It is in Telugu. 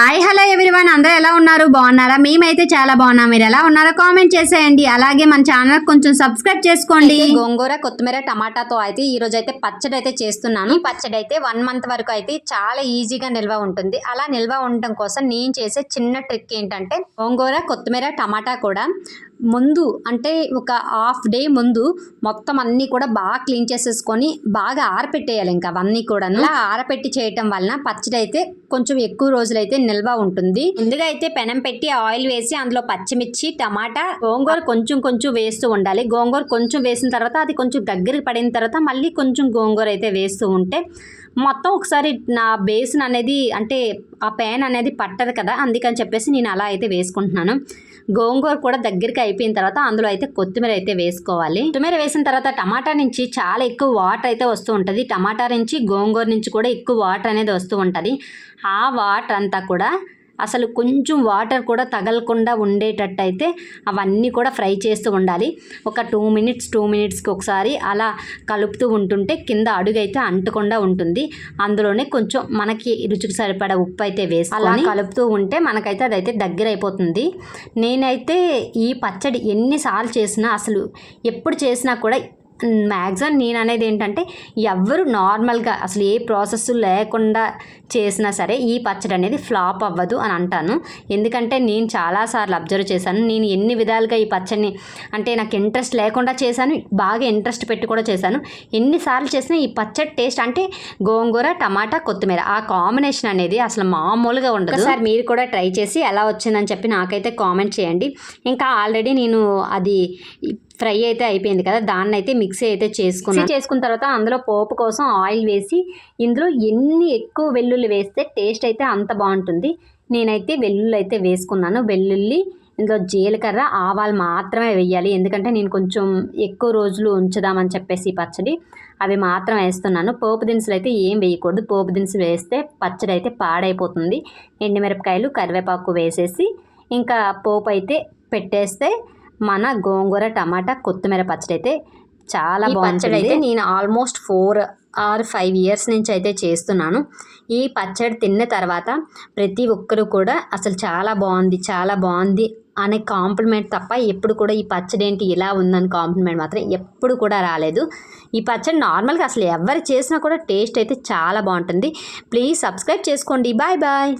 Hi hello everyone. అందరూ ఎలా ఉన్నారు? బాగున్నారా? మేమైతే చాలా బాగున్నాం. మీరు ఎలా ఉన్నారో కామెంట్ చేసేయండి. అలాగే మన ఛానల్ కొంచెం సబ్స్క్రైబ్ చేసుకోండి. గోంగూర కొత్తిమీర టమాటాతో అయితే ఈ రోజు అయితే పచ్చడి అయితే చేస్తున్నాను. ఈ పచ్చడి అయితే వన్ మంత్ వరకు అయితే చాలా ఈజీగా నిల్వ ఉంటుంది. అలా నిల్వ ఉండటం కోసం నేను చేసే చిన్న ట్రిక్ ఏంటంటే గోంగూర కొత్తిమీర టమాటా కూడా ముందు అంటే ఒక హాఫ్ డే ముందు మొత్తం అన్నీ కూడా బాగా క్లీన్ చేసేసుకొని బాగా ఆరపెట్టేయాలి. ఇంకా అవన్నీ కూడా అలా ఆరపెట్టి చేయటం వలన పచ్చడి అయితే కొంచెం ఎక్కువ రోజులైతే నిల్వ ఉంటుంది. ముందుగా అయితే పెనం పెట్టి ఆయిల్ వేసి అందులో పచ్చిమిర్చి టమాటా గోంగూర కొంచెం కొంచెం వేస్తూ ఉండాలి. గోంగూర కొంచెం వేసిన తర్వాత అది కొంచెం దగ్గరికి పడిన తర్వాత మళ్ళీ కొంచెం గోంగూర అయితే వేస్తూ ఉంటే మొత్తం ఒకసారి నా బేసన్ అనేది అంటే ఆ ప్యాన్ అనేది పట్టదు కదా అందుకని చెప్పేసి నేను అలా అయితే వేసుకుంటున్నాను. గోంగూర కూడా దగ్గరికి అయిపోయిన తర్వాత అందులో అయితే కొత్తిమీర అయితే వేసుకోవాలి. కొత్తిమీర వేసిన తర్వాత టమాటా నుంచి చాలా ఎక్కువ వాటర్ అయితే వస్తూ ఉంటుంది. టమాటా నుంచి గోంగూర నుంచి కూడా ఎక్కువ వాటర్ అనేది వస్తూ ఉంటుంది. ఆ వాటర్ అంతా కూడా అసలు కొంచెం వాటర్ కూడా తగలకుండా ఉండేటట్టు అయితే అవన్నీ కూడా ఫ్రై చేస్తూ ఉండాలి. ఒక టూ మినిట్స్ టూ మినిట్స్కి ఒకసారి అలా కలుపుతూ ఉంటుంటే కింద అడుగు అయితే అంటకుండా ఉంటుంది. అందులోనే కొంచెం మనకి రుచికి సరిపడా ఉప్పు అయితే వేసి అలా కలుపుతూ ఉంటే మనకైతే అదైతే దగ్గర అయిపోతుంది నేనైతే ఈ పచ్చడి ఎన్నిసార్లు చేసినా అసలు ఎప్పుడు చేసినా కూడా మ్యాక్సిమం నేను అనేది ఏంటంటే ఎవరు నార్మల్గా అసలు ఏ ప్రాసెస్ లేకుండా చేసినా సరే ఈ పచ్చడి అనేది ఫ్లాప్ అవ్వదు అని అంటాను. ఎందుకంటే నేను చాలాసార్లు అబ్జర్వ్ చేశాను నేను ఎన్ని విధాలుగా ఈ పచ్చడిని అంటే నాకు ఇంట్రెస్ట్ లేకుండా చేశాను బాగా ఇంట్రెస్ట్ పెట్టి కూడా చేశాను. ఎన్నిసార్లు చేసినా ఈ పచ్చడి టేస్ట్ అంటే గోంగూర టమాటా కొత్తిమీర ఆ కాంబినేషన్ అనేది అసలు మామూలుగా ఉండదు. సార్ మీరు కూడా ట్రై చేసి ఎలా వచ్చిందని చెప్పి నాకైతే కామెంట్ చేయండి. ఇంకా ఆల్రెడీ నేను అది ఫ్రై అయితే అయిపోయింది కదా దాన్ని అయితే మిక్సీ అయితే చేసుకున్నాను చేసుకున్న తర్వాత అందులో పోపు కోసం ఆయిల్ వేసి ఇందులో ఎన్ని ఎక్కువ వెల్లుల్లి వేస్తే టేస్ట్ అయితే అంత బాగుంటుంది. నేనైతే వెల్లుల్లి అయితే వేసుకున్నాను. వెల్లుల్లి ఇందులో జీలకర్ర ఆవాలు మాత్రమే వేయాలి. ఎందుకంటే నేను కొంచెం ఎక్కువ రోజులు ఉంచుదామని చెప్పేసి పచ్చడి. అవి మాత్రం వేస్తున్నాను. పోపు దినుసులు అయితే ఏం వేయకూడదు. పోపు దినుసులు వేస్తే పచ్చడి అయితే పాడైపోతుంది. ఎండుమిరపకాయలు కరివేపాకు వేసేసి ఇంకా పోపు అయితే పెట్టేస్తే మన గోంగూర టమాటా కొత్తిమీర పచ్చడి అయితే చాలా బాగుంటుంది. అయితే నేను almost four or five years నుంచి అయితే చేస్తున్నాను. ఈ పచ్చడి తిన్న తర్వాత ప్రతి ఒక్కరు కూడా అసలు చాలా బాగుంది చాలా బాగుంది అనే కాంప్లిమెంట్ తప్ప ఎప్పుడు కూడా ఈ పచ్చడి ఏంటి ఇలా ఉందని కాంప్లిమెంట్ మాత్రం ఎప్పుడు కూడా రాలేదు. ఈ పచ్చడి నార్మల్గా అసలు ఎవరు చేసినా కూడా టేస్ట్ అయితే చాలా బాగుంటుంది. ప్లీజ్ సబ్స్క్రైబ్ చేసుకోండి. Bye bye.